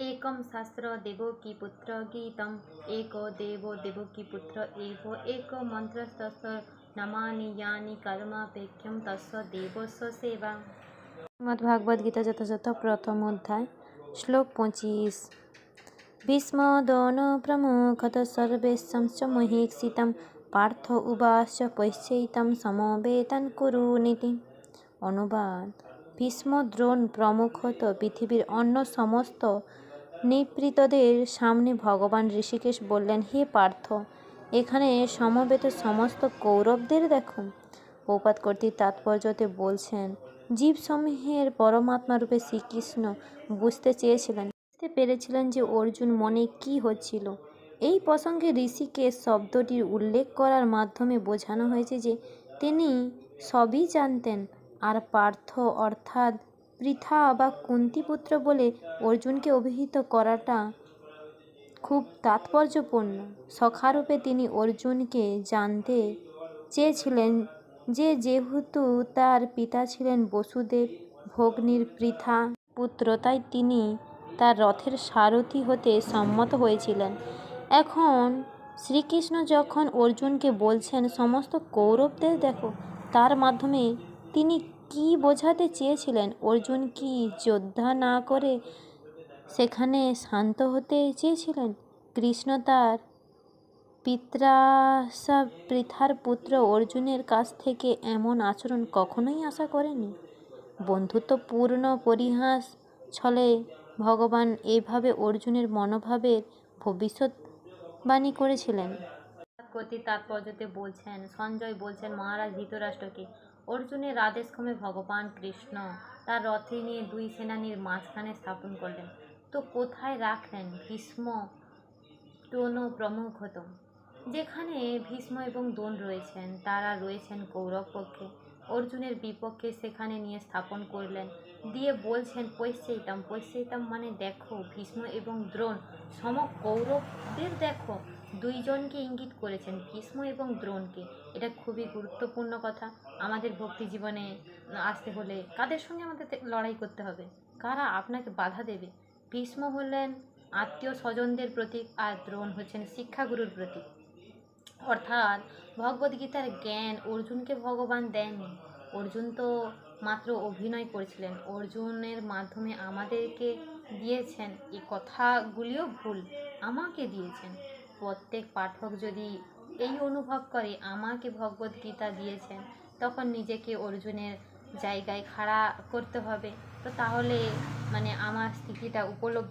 एकं शास्त्र देवकीपुत्र गीतम् एको देवो देवकीपुत्र एव एक मन्त्रस्तस्य নামানি ইয়ানি কর্মাপেক্ষম তস্য দেবস্য সেবা শ্রীমদ্ভাগবত গীতা যথাযথ প্রথম অধ্যায় শ্লোক পঁচিশ ভীষ্মদন প্রমুখত সর্বেশং চ মহীক্ষিতম পার্থ উবাচ পৈশ্চৈতম সমবেতন কুরু নীতি অনুবাদ ভীষ্ম দ্রোণ প্রমুখত পৃথিবীর অন্য সমস্ত নিপীড়িতদের সামনে ভগবান ঋষিকেশ বললেন, হে পার্থ, এখানে সমবেত সমস্ত কৌরবদের দেখো। পৌপাত কর্তৃক তাৎপর্যতে বলছেন জীবসমূহের পরমাত্মা রূপে শ্রীকৃষ্ণ বুঝতে চেয়েছিলেন। বুঝতে পেরেছিলেন যে অর্জুন মনে কি হচ্ছিল। এই প্রসঙ্গে ঋষিকেশ শব্দটির উল্লেখ করার মাধ্যমে বোঝানো হয়েছে যে তিনি সবই জানতেন। আর পার্থ অর্থাৎ পৃথা বা কুন্তিপুত্র বলে অর্জুনকে অভিহিত করাটা খুব তাৎপর্যপূর্ণ। সখারূপে তিনি অর্জুনকে জানতে চেয়েছিলেন যে যেহেতু তার পিতা ছিলেন বসুদেব ভগ্নীর পৃথা পুত্র, তাই তিনি তার রথের সারথি হতে সম্মত হয়েছিলেন। এখন শ্রীকৃষ্ণ যখন অর্জুনকে বলছেন, সমস্ত কৌরবদের দেখো, তার মাধ্যমে তিনি কি বোঝাতে চেয়েছিলেন? অর্জুন কি যোদ্ধা না করে সেখানে শান্ত হতে চেয়েছিলেন? কৃষ্ণ তার পিত্রাসা পৃথার পুত্র অর্জুনের কাছ থেকে এমন আচরণ কখনোই আশা করেনি বন্ধুত্বপূর্ণ পরিহাস ছলে ভগবান এইভাবে অর্জুনের মনোভাবের ভবিষ্যৎবাণী করেছিলেন। কর্তৃক তাৎপর্যতে বলছেন, সঞ্জয় বলছেন, মহারাজ ধৃতরাষ্ট্রকে অর্জুনের আদেশক্রমে ভগবান কৃষ্ণ তার রথে নিয়ে দুই সেনানির মাঝখানে স্থাপন করলেন। তো কোথায় রাখলেন ভীষ্ম দ্রোণ প্রমুখত যেখানে ভীষ্ম এবং দ্রোণ রয়েছেন, তারা রয়েছেন কৌরব পক্ষে। অর্জুনের বিপক্ষে সেখানে নিয়ে স্থাপন করলেন। দিয়ে বলছেন পৈশ্চৈতাম পৈশ্চৈতাম মানে দেখো, ভীষ্ম এবং দ্রোণ। সম কৌরবদের দেখো, দুইজনকে ইঙ্গিত করেছেন, ভীষ্ম এবং দ্রোণকে। এটা খুবই গুরুত্বপূর্ণ কথা। আমাদের ভক্তি জীবনে আসতে হলে কাদের সঙ্গে আমাদের লড়াই করতে হবে? কারা আপনাকে বাধা দেবে? ভীষ্ম হলেন আত্মীয় স্বজনদের প্রতীক আর দ্রোণ হচ্ছেন শিক্ষাগুরুর প্রতীক। অর্থাৎ ভগবদ্গীতার জ্ঞান অর্জুনকে ভগবান দেননি। অর্জুন তো মাত্র অভিনয় করেছিলেন। অর্জুনের মাধ্যমে আমাদেরকে দিয়েছেন। এই কথাগুলিও ভুল। আমাকে দিয়েছেন। প্রত্যেক পাঠক যদি এই অনুভব করে, আমাকে ভগবদ্গীতা দিয়েছেন, তখন নিজেকে অর্জুনের জায়গায় খাড়া করতে হবে। তো তাহলে মানে আমার স্থিতিটা উপলব্ধি